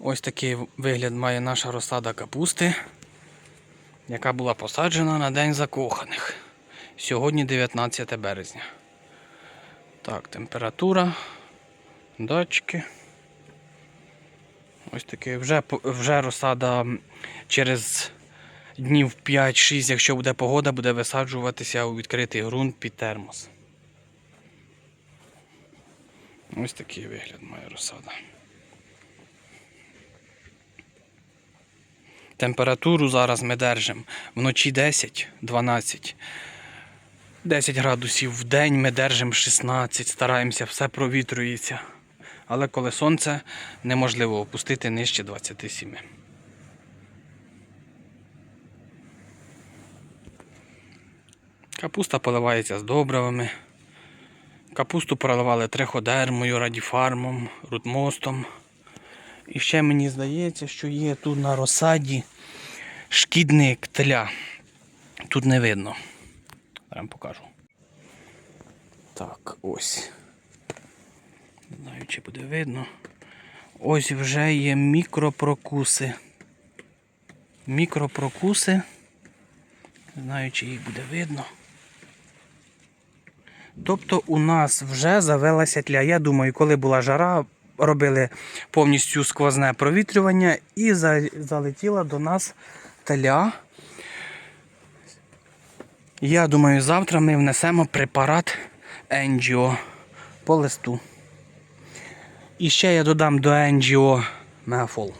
Ось такий вигляд має наша розсада капусти, яка була посаджена на День закоханих. Сьогодні 19 березня. Так, температура, датчики. Ось таке. Вже, вже розсада через днів 5-6, якщо буде погода, буде висаджуватися у відкритий ґрунт під термос. Ось такий вигляд має розсада. Температуру зараз ми держимо вночі 10-12. 10 градусів в день ми держимо 16, стараємося, все провітрюється. Але коли сонце, неможливо опустити нижче 27. Капуста поливається з добривами. Капусту проливали триходермою, радіфармом, рудмостом. І ще мені здається, що є тут на розсаді шкідник тля. Тут не видно. Зараз покажу. Так, ось. Не знаю, чи буде видно. Ось вже є мікропрокуси. Мікропрокуси. Не знаю, чи їх буде видно. Тобто у нас вже завелася тля. Я думаю, коли була жара, робили повністю сквозне провітрювання і залетіла до нас теля. Я думаю, завтра ми внесемо препарат Енджіо по листу. І ще я додам до Енджіо Мегафол.